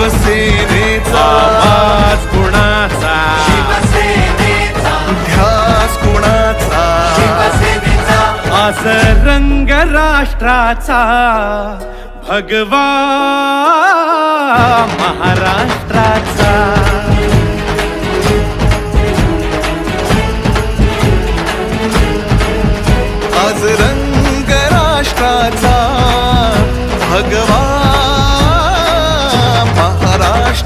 शिवसेनेचा आवाज कुणाचा? ध्यास कुणाचा? आज रंग राष्ट्राचा भगवा महाराष्ट्राचा.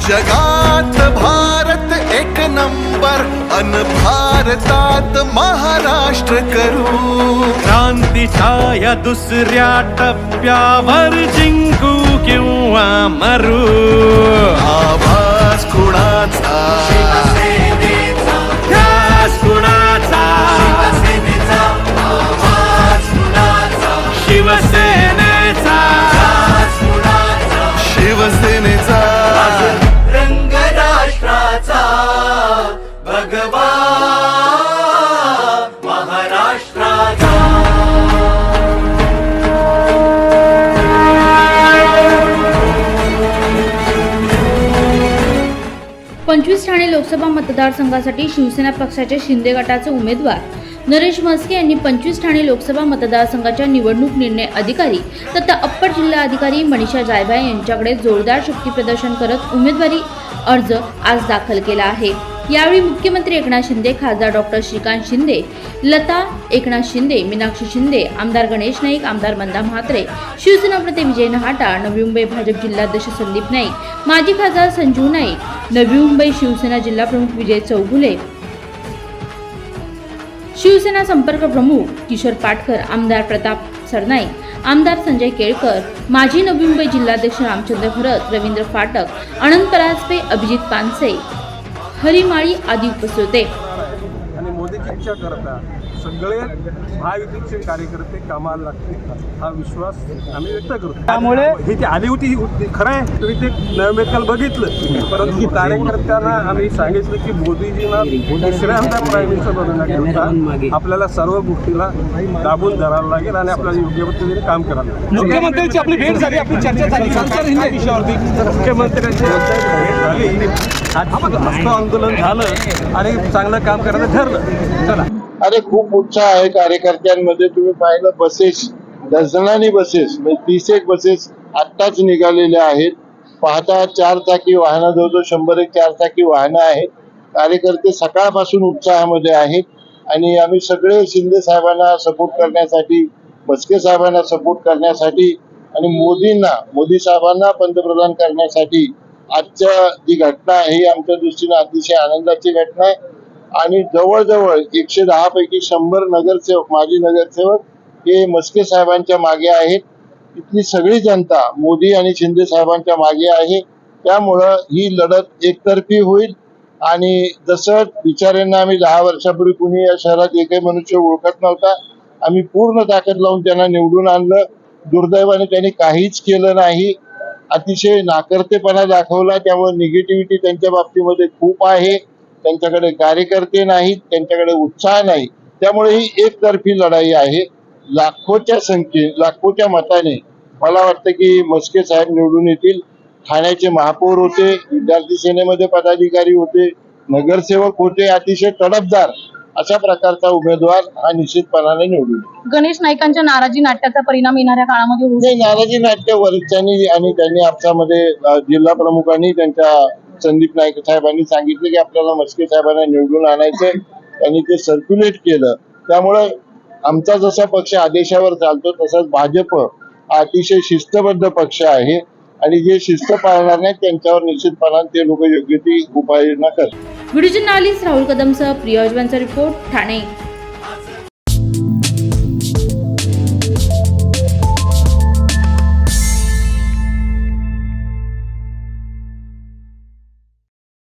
जगात भारत एक नंबर अन भारतात महाराष्ट्र करू. क्रांतीच्या या दुसऱ्या टप्प्यावर जिंकू किंवा मरू. आवाज कुणाचा? पंचवीस ठाणे लोकसभा मतदारसंघासाठी शिवसेना पक्षाचे शिंदे गटाचे उमेदवार. नरेश म्हस्के यांनी पंचवीस ठाणे लोकसभा मतदारसंघाच्या निवडणूक निर्णय अधिकारी तथा अप्पर जिल्हा अधिकारी मनीषा जायभाय यांच्याकडे जोरदार शक्ती प्रदर्शन करत उमेदवारी अर्ज आज दाखल केला आहे. यावेळी मुख्यमंत्री एकनाथ शिंदे खासदार डॉक्टर श्रीकांत शिंदे लता एकनाथ शिंदे मीनाक्षी शिंदे आमदार गणेश नाईक आमदार मंदा म्हात्रे शिवसेना प्रमुख विजय नहाटा नवी मुंबई भाजप जिल्हाध्यक्ष संदीप नाईक माजी खासदार संजीव नाईक नवी मुंबई शिवसेना जिल्हा प्रमुख विजय चौगुले. शिवसेना संपर्क प्रमुख किशोर पाटकर आमदार प्रताप सरनाईक आमदार संजय केळकर माजी नवी मुंबई जिल्हाध्यक्ष रामचंद्र भरत रवींद्र फाटक अनंत परासपे अभिजित पानसे हरिमाळी आदी उपस्थित होते. सगळे महायुतीचे कार्यकर्ते कामाला लागतील हा विश्वास आम्ही व्यक्त करतो. त्यामुळे ही ती आली होती ही खरं आहे. तुम्ही ते नैवेद्याला बघितलं. परंतु कार्यकर्त्यांना आम्ही सांगितलं की मोदीजींना दुसऱ्यांदा प्राईम मिनिस्टर बनवण्याकरता आपल्याला सर्व गोष्टीला दाबून धरायला लागेल आणि आपल्याला योग्य पद्धतीने काम करायला लागेल. मुख्यमंत्र्यांची आपली भेट झाली आपली चर्चा झाली. विषयावरती मुख्यमंत्र्यांची भेट झाली. आंदोलन झालं आणि चांगलं काम करायचं ठरलं. अरे खूप उत्साह आहे कार्यकर्त्यांमध्ये. तुम्ही पाहिलं बसेस डझनानी बसेस म्हणजे तीस एक बसेस आत्ताच निघालेल्या आहेत. पाहता चार चाकी वाहनं जवळजवळ शंभर एक चार चाकी वाहनं आहेत. कार्यकर्ते सकाळपासून उत्साहामध्ये आहेत. आणि आम्ही सगळे शिंदे साहेबांना सपोर्ट करण्यासाठी बसके साहेबांना सपोर्ट करण्यासाठी आणि मोदींना मोदी साहेबांना पंतप्रधान करण्यासाठी आजच्या जी घटना आहे ही आमच्या दृष्टीने अतिशय आनंदाची घटना आहे. आणि जवळजवळ एकशे दहा पैकी शंभर नगरसेवक माजी नगरसेवक हे मस्के साहेबांच्या मागे आहेत. इथली सगळी जनता मोदी आणि शिंदे साहेबांच्या मागे आहे. त्यामुळं ही लढत एकतर्फी होईल. आणि जसं बिचाऱ्यांना आम्ही दहा वर्षापूर्वी कुणी या शहरात एकही मनुष्य ओळखत नव्हता आम्ही पूर्ण ताकद लावून त्यांना निवडून आणलं. दुर्दैवाने त्यांनी काहीच केलं नाही. अतिशय नाकर्तेपणा दाखवला. त्यामुळे निगेटिव्हिटी त्यांच्या बाबतीमध्ये खूप आहे. त्यांच्याकडे कार्यकर्ते नाहीत त्यांच्याकडे उत्साह नाही. त्यामुळे ही एकतर्फी लढाई आहे. लाखोच्या संख्ये लाखोच्या मताने मला वाटतं की मस्के साहेब निवडून येतील. ठाण्याचे महापौर होते विद्यार्थी सेनेमध्ये पदाधिकारी होते नगरसेवक होते अतिशय तडफदार अशा प्रकारचा उमेदवार हा निश्चितपणाने निवडून. गणेश नाईकांच्या नाराजी नाट्याचा परिणाम येणाऱ्या काळामध्ये होऊ नाराजी नाट्य वरिष्ठांनी आणि त्यांनी आपसामध्ये जिल्हा प्रमुखांनी त्यांच्या संदीप नाईक साहेबांनी सांगितलं की आपल्याला मस्के साहेबांना निवडून आणायचंय. त्यांनी ते सर्क्युलेट केलं. त्यामुळे आमचा जसा पक्ष आदेशावर चालतो तसाच भाजप हा अतिशय शिस्तबद्ध पक्ष आहे. आणि जे शिस्त पाळणार नाही त्यांच्यावर निश्चितपणाने ते लोक योग्य ती उपाययोजना करतात व्हिडिओ जर्नालिस्ट राहुल कदमसह प्रिया अजवांचा रिपोर्ट ठाणे.